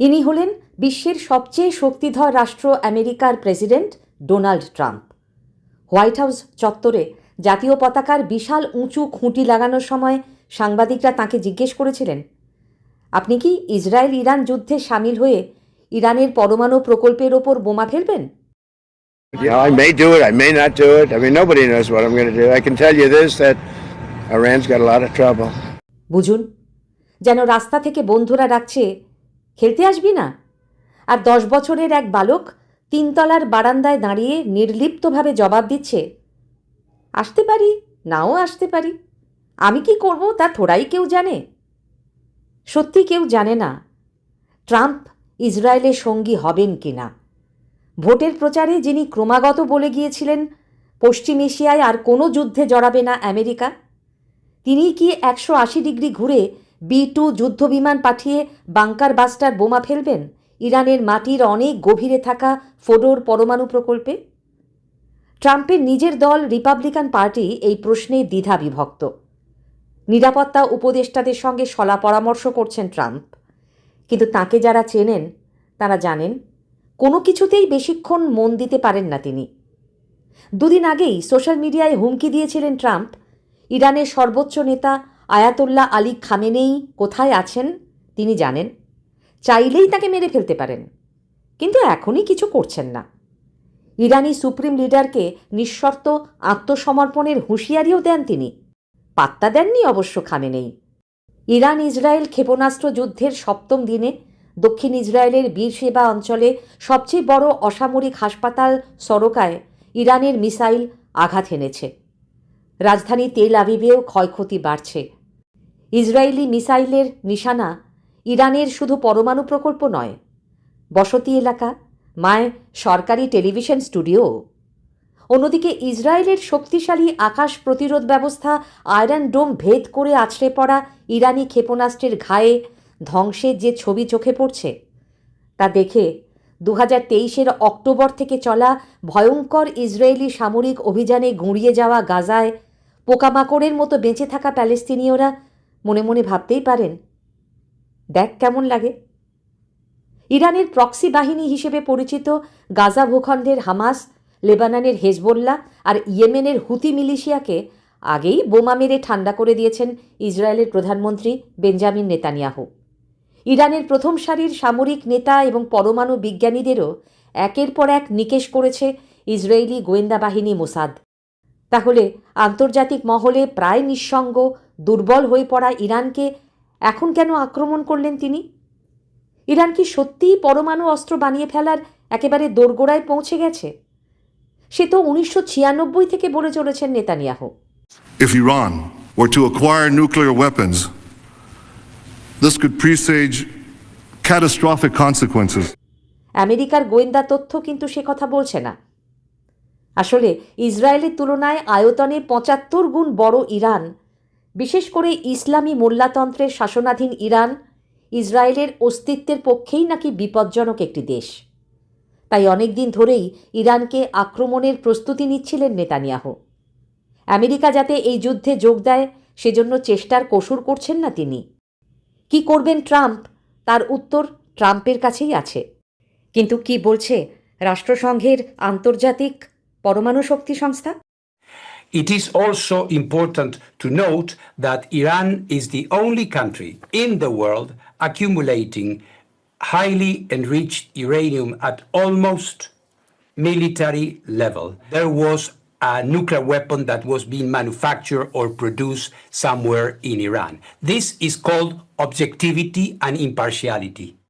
ইনি হলেন বিশ্বের সবচেয়ে শক্তিধর রাষ্ট্র আমেরিকার president Donald Trump White House চত্বরে জাতীয় পতাকার বিশাল উঁচু খুঁটি লাগানোর সময় সাংবাদিকরা তাকে জিজ্ঞেস করেছিলেন আপনি কি ইসরায়েল ইরান যুদ্ধে সামিল হয়ে ইরানের পরমাণু প্রকল্পের ওপর বোমা ফেলবেন You know, I may do it, I may not do it. I mean, nobody knows what I'm going to do. I can tell you this that Iran's got a lot of trouble. বুঝুন যেন রাস্তা থেকে বন্ধুরা ডাকছে খেলতে আসবি না? আর দশ বছরের এক বালক তিনতলার বারান্দায় দাঁড়িয়ে নির্লিপ্তভাবে জবাব দিচ্ছে, আসতে পারি, নাও আসতে পারি। আমি কি করব তা থোড়াই কেউ জানে? সত্যি কেউ জানে না, ট্রাম্প ইসরায়েলের সঙ্গী হবেন কি না। ভোটের প্রচারে যিনি ক্রমাগত বলে গিয়েছিলেন, পশ্চিম এশিয়ায় আর কোনো যুদ্ধে জড়াবে না আমেরিকা, তিনি কি একশো আশি ডিগ্রি ঘুরে বি টু যুদ্ধবিমান পাঠিয়ে বাংকার বাস্টার বোমা ফেলবেন? ইরানের মাটির অনেক গভীরে থাকা ফোডোর পরমাণু প্রকল্পে? ট্রাম্পের নিজের দল রিপাবলিকান পার্টি এই প্রশ্নে দ্বিধা বিভক্ত। নিরাপত্তা উপদেষ্টাদের সঙ্গে সলা পরামর্শ করছেন ট্রাম্প। কিন্তু তাকে যারা চেনেন, তারা জানেন, কোনো কিছুতেই বেশিক্ষণ মন দিতে পারেন না তিনি। দুদিন আগেই সোশ্যাল মিডিয়ায় হুমকি দিয়েছিলেন ট্রাম্প, ইরানের সর্বোচ্চ নেতা আয়াতুল্লাহ আলী খামেনেই কোথায় আছেন তিনি জানেন। চাইলেই তাকে মেরে ফেলতে পারেন, কিন্তু এখনই কিছু করছেন না। ইরানি সুপ্রিম লিডারকে নিঃশর্ত আত্মসমর্পণের হুঁশিয়ারিও দেন তিনি। পাত্তা দেননি অবশ্য খামেনেই। ইরান ইসরায়েল ক্ষেপণাস্ত্র যুদ্ধের সপ্তম দিনে দক্ষিণ ইসরায়েলের বীরসেবা অঞ্চলে সবচেয়ে বড় অসামরিক হাসপাতাল সরকায় ইরানের মিসাইল আঘাত এনেছে। রাজধানী তেল আবিবেও ক্ষয়ক্ষতি বাড়ছে। ইসরায়েলি মিসাইলের নিশানা ইরানের শুধু পরমাণু প্রকল্প নয়, বসতি এলাকা, মায় সরকারি টেলিভিশন স্টুডিও। অন্যদিকে ইসরায়েলের শক্তিশালী আকাশ প্রতিরোধ ব্যবস্থা আয়রন ডোম ভেদ করে আছড়ে পড়া ইরানি ক্ষেপণাস্ত্রের ঘায়ে ধ্বংসের যে ছবি চোখে পড়ছে, তা দেখে দু হাজার তেইশের অক্টোবর থেকে চলা ভয়ঙ্কর ইসরায়েলি সামরিক অভিযানে গুঁড়িয়ে যাওয়া গাজায় পোকামাকড়ের মতো বেঁচে থাকা প্যালেস্তিনীয়রা মনে মনে ভাবতেই পারেন। দেখ কেমন লাগে। ইরানের প্রক্সি বাহিনী হিসেবে পরিচিত গাজা ভূখণ্ডের হামাস, লেবাননের হেজবোল্লা আর ইয়েমেনের হুতি মিলিশিয়াকে আগেই বোমা মেরে ঠান্ডা করে দিয়েছেন ইসরায়েলের প্রধানমন্ত্রী বেঞ্জামিন নেতানিয়াহু। ইরানের প্রথম সারির সামরিক নেতা এবং পরমাণু বিজ্ঞানীদেরও একের পর এক নিকেশ করেছে ইসরায়েলি গোয়েন্দা বাহিনী মোসাদ। তাহলে আন্তর্জাতিক মহলে প্রায় নিঃসঙ্গ দুর্বল হয়ে পড়া ইরানকে এখন কেন আক্রমণ করলেন তিনি? ইরান কি সত্যিই পরমাণু অস্ত্র বানিয়ে ফেলার একেবারে দোরগোড়ায় পৌঁছে গেছে? সে তো উনিশশো ছিয়ানব্বই থেকে বলে চলেছেন Netanyahu. If Iran were to acquire nuclear weapons, this could presage catastrophic consequences. আমেরিকার গোয়েন্দা তথ্য কিন্তু সে কথা বলছে না। আসলে ইসরায়েলের তুলনায় আয়তনে পঁচাত্তর গুণ বড় ইরান বিশেষ করে ইসলামী মোল্লাতন্ত্রের শাসনাধীন ইরান, ইসরায়েলের অস্তিত্বের পক্ষেই নাকি বিপজ্জনক একটি দেশ। তাই অনেক দিন ধরেই ইরানকে আক্রমণের প্রস্তুতি নিচ্ছিলেন নেতানিয়াহু। আমেরিকা যাতে এই যুদ্ধে যোগ দেয়, সেজন্য চেষ্টার কসুর করছেন না তিনি। কি করবেন ট্রাম্প? তার উত্তর ট্রাম্পের কাছেই আছে। কিন্তু কি বলছে রাষ্ট্রসংঘের আন্তর্জাতিক পরমাণু শক্তি সংস্থা? It is also important to note that Iran is the only country in the world accumulating highly enriched uranium at almost military level. There was a nuclear weapon that was being manufactured or produced somewhere in Iran. This is called objectivity and impartiality.